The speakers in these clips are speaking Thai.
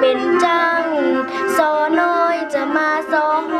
เป็นจังสอน้อยจะมาสอน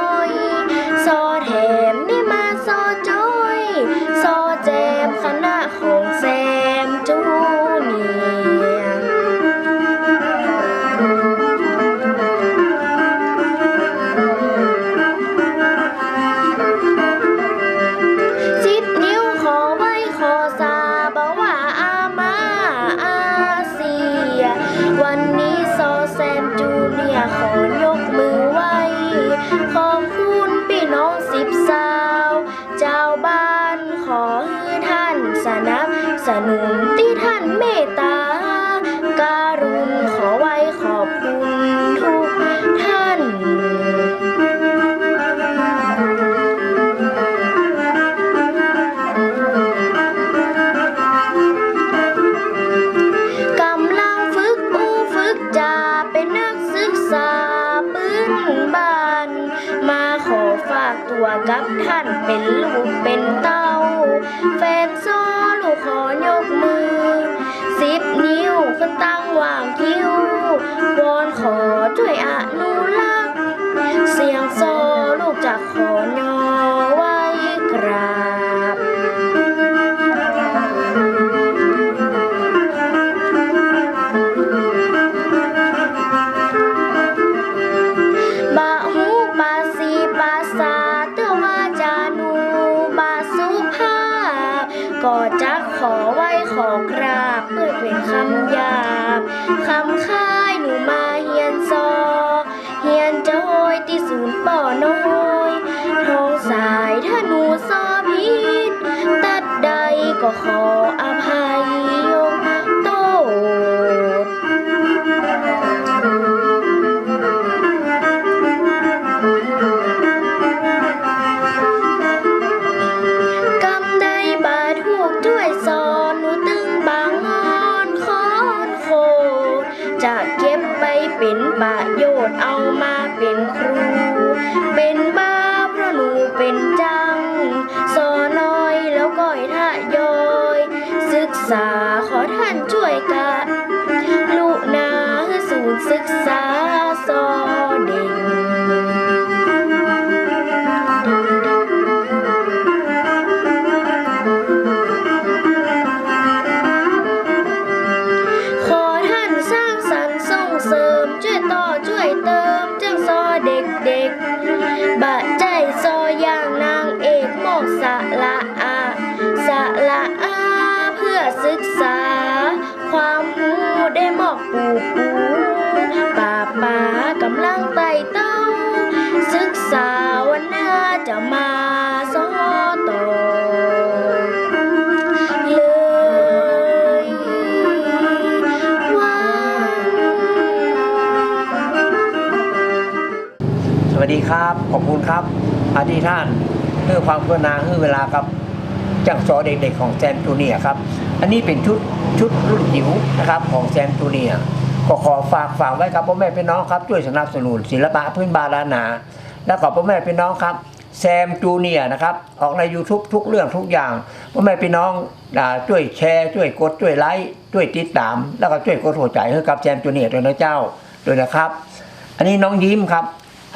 ตัวกับท่านเป็นลูกเป็นเต้า ขอไว้ขอกราบเพื่อเป็นคำหยาบคำค่ายหนูมาเฮียนซอ เฮียนจะโอยที่ศูนย์ป่อน้อยทองสายถ้าหนูซอผิดตัดใดก็ขอ จะเก็บไปเป็นประโยชน์เอามาเป็นครู เป็นบ้าเพราะหนูเป็นจัง สอน้อยแล้วก็ให้ท่ายอย ศึกษาขอท่านช่วยกะลูกนาคือศูนย์ศึกษา จึงซอเด็กๆบะจ วัสดีครับ ขอบคุณครับอาทิท่านเพื่อความกรุณาเพื่อเวลากับจังสอเด็กๆของแซมจูเนียครับ อันนี้เป็นชุดชุดรุ่นจิ๋วนะครับของแซมจูเนียก็ขอฝากฝากไว้ครับพ่อแม่พี่น้องครับช่วยสนับสนุนศิลปะพื้นบ้านล้านนา แล้วก็พ่อแม่พี่น้องครับแซมจูเนียนะครับออกใน YouTube ทุกเรื่องทุกอย่างพ่อแม่พี่น้องช่วยแชร์ช่วยกดช่วยไลค์ช่วยติดตาม แล้วก็ช่วยกดหัวใจให้กับแซมจูเนียด้วยนะเจ้าด้วยนะครับ อันนี้น้องยิ้มครับ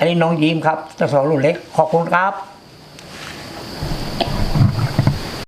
อันนี้น้องยิ้มครับเจ้าสองรุ่นเล็กขอบคุณครับ